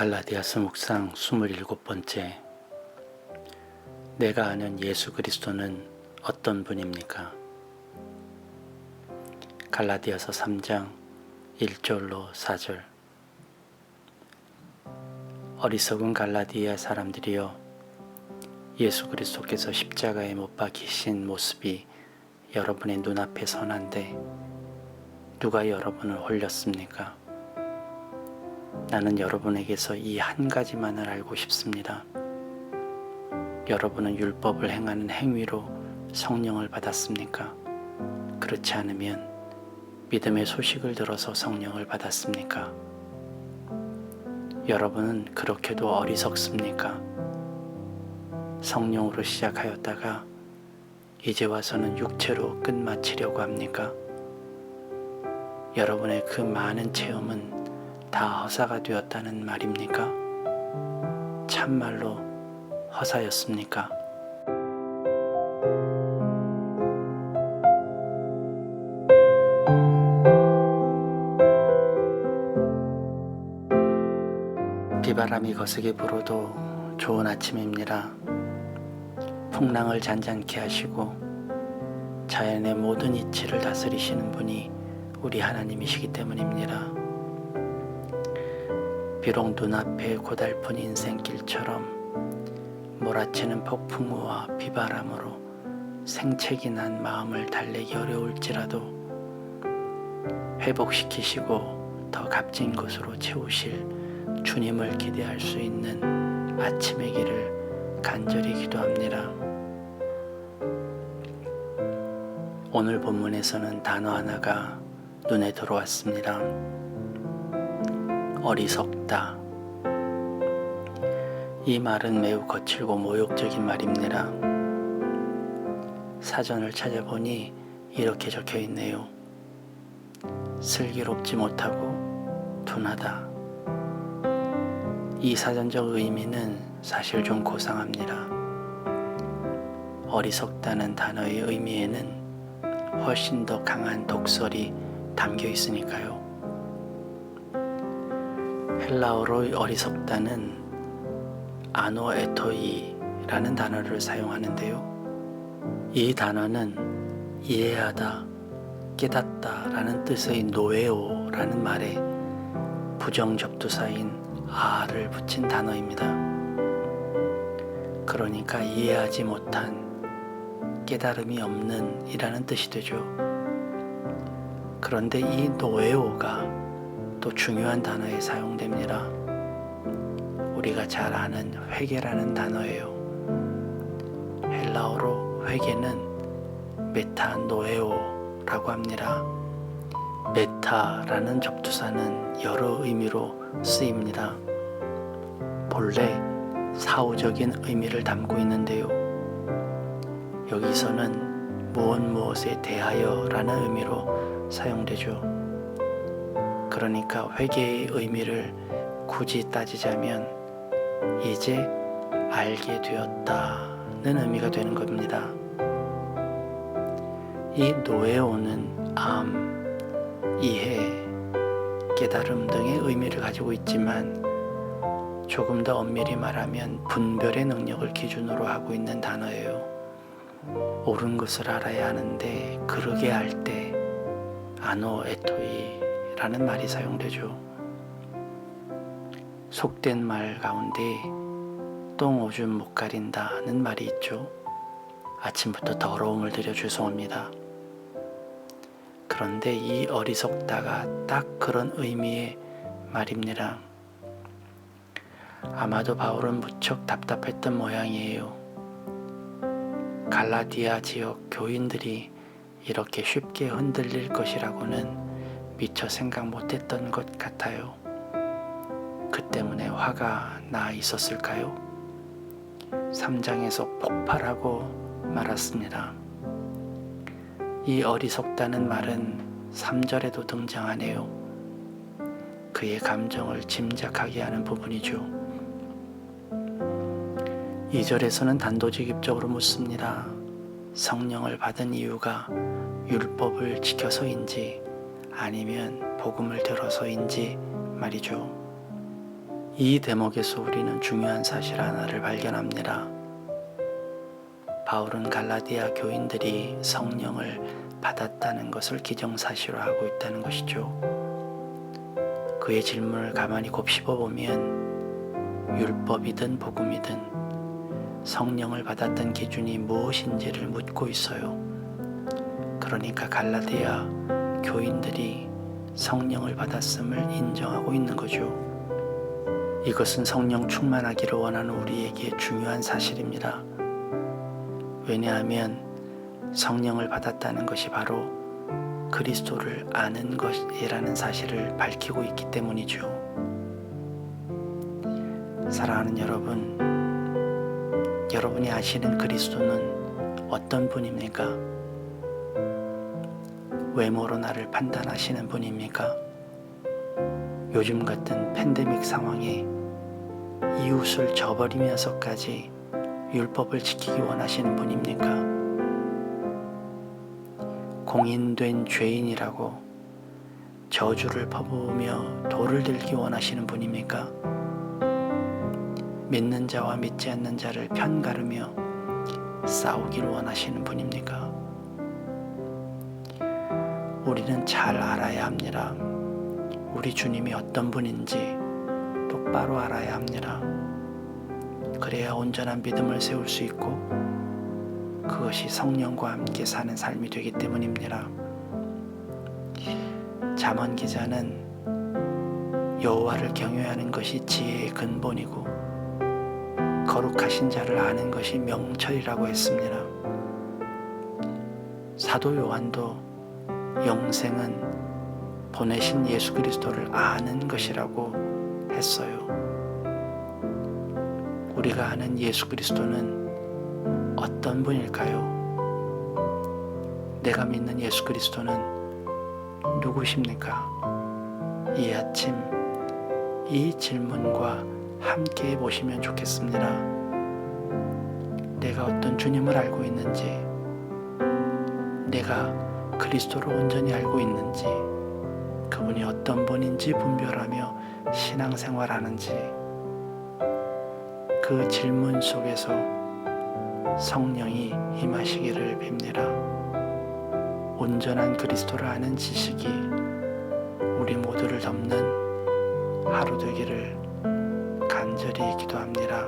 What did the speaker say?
갈라디아서 묵상 27번째 내가 아는 예수 그리스도는 어떤 분입니까? 갈라디아서 3장 1절로 4절 어리석은 갈라디아 사람들이여 예수 그리스도께서 십자가에 못 박히신 모습이 여러분의 눈앞에 선한데 누가 여러분을 홀렸습니까? 나는 여러분에게서 이 한 가지만을 알고 싶습니다. 여러분은 율법을 행하는 행위로 성령을 받았습니까? 그렇지 않으면 믿음의 소식을 들어서 성령을 받았습니까? 여러분은 그렇게도 어리석습니까? 성령으로 시작하였다가 이제 와서는 육체로 끝마치려고 합니까? 여러분의 그 많은 체험은 다 허사가 되었다는 말입니까? 참말로 허사였습니까? 비바람이 거세게 불어도 좋은 아침입니다. 풍랑을 잔잔케 하시고 자연의 모든 이치를 다스리시는 분이 우리 하나님이시기 때문입니다. 비록 눈앞에 고달픈 인생길처럼 몰아치는 폭풍우와 비바람으로 생채기 난 마음을 달래기 어려울지라도 회복시키시고 더 값진 것으로 채우실 주님을 기대할 수 있는 아침의 길을 간절히 기도합니다. 오늘 본문에서는 단어 하나가 눈에 들어왔습니다. 어리석다. 이 말은 매우 거칠고 모욕적인 말입니다. 사전을 찾아보니 이렇게 적혀 있네요. 슬기롭지 못하고 둔하다. 이 사전적 의미는 사실 좀 고상합니다. 어리석다는 단어의 의미에는 훨씬 더 강한 독설이 담겨 있으니까요. 헬라어로 어리석다는 아노에토이라는 단어를 사용하는데요. 이 단어는 이해하다, 깨닫다라는 뜻의 노에오라는 말에 부정접두사인 아를 붙인 단어입니다. 그러니까 이해하지 못한 깨달음이 없는 이라는 뜻이 되죠. 그런데 이 노에오가 또 중요한 단어에 사용됩니다. 우리가 잘 아는 회개라는 단어예요. 헬라어로 회개는 메타노에오라고 합니다. 메타라는 접두사는 여러 의미로 쓰입니다. 본래 사후적인 의미를 담고 있는데요. 여기서는 무엇 무엇에 대하여라는 의미로 사용되죠. 그러니까 회개의 의미를 굳이 따지자면 이제 알게 되었다는 의미가 되는 겁니다. 이 노에 오는 암, 이해, 깨달음 등의 의미를 가지고 있지만 조금 더 엄밀히 말하면 분별의 능력을 기준으로 하고 있는 단어예요. 옳은 것을 알아야 하는데 그러게 할 때 아노 에토이 라는 말이 사용되죠. 속된 말 가운데 똥 오줌 못 가린다는 말이 있죠. 아침부터 더러움을 들여 죄송합니다. 그런데 이 어리석다가 딱 그런 의미의 말입니다. 아마도 바울은 무척 답답했던 모양이에요. 갈라디아 지역 교인들이 이렇게 쉽게 흔들릴 것이라고는 미처 생각 못했던 것 같아요. 그 때문에 화가 나 있었을까요? 3장에서 폭발하고 말았습니다. 이 어리석다는 말은 3절에도 등장하네요. 그의 감정을 짐작하게 하는 부분이죠. 2절에서는 단도직입적으로 묻습니다. 성령을 받은 이유가 율법을 지켜서인지 아니면 복음을 들어서인지 말이죠. 이 대목에서 우리는 중요한 사실 하나를 발견합니다. 바울은 갈라디아 교인들이 성령을 받았다는 것을 기정사실화하고 있다는 것이죠. 그의 질문을 가만히 곱씹어 보면 율법이든 복음이든 성령을 받았던 기준이 무엇인지를 묻고 있어요. 그러니까 갈라디아 교인들이 성령을 받았음을 인정하고 있는 거죠. 이것은 성령 충만하기를 원하는 우리에게 중요한 사실입니다. 왜냐하면 성령을 받았다는 것이 바로 그리스도를 아는 것이라는 사실을 밝히고 있기 때문이죠. 사랑하는 여러분, 여러분이 아시는 그리스도는 어떤 분입니까? 외모로 나를 판단하시는 분입니까? 요즘 같은 팬데믹 상황에 이웃을 저버리면서까지 율법을 지키기 원하시는 분입니까? 공인된 죄인이라고 저주를 퍼부으며 돌을 들기 원하시는 분입니까? 믿는 자와 믿지 않는 자를 편가르며 싸우기를 원하시는 분입니까? 우리는 잘 알아야 합니다. 우리 주님이 어떤 분인지 똑바로 알아야 합니다. 그래야 온전한 믿음을 세울 수 있고 그것이 성령과 함께 사는 삶이 되기 때문입니다. 잠언 기자는 여호와를 경외하는 것이 지혜의 근본이고 거룩하신 자를 아는 것이 명철이라고 했습니다. 사도 요한도 영생은 보내신 예수 그리스도를 아는 것이라고 했어요. 우리가 아는 예수 그리스도는 어떤 분일까요? 내가 믿는 예수 그리스도는 누구십니까? 이 아침 이 질문과 함께 보시면 좋겠습니다. 내가 어떤 주님을 알고 있는지, 내가 그리스도를 온전히 알고 있는지, 그분이 어떤 분인지 분별하며 신앙생활하는지, 그 질문 속에서 성령이 임하시기를 빕니다. 온전한 그리스도를 아는 지식이 우리 모두를 덮는 하루 되기를 간절히 기도합니다.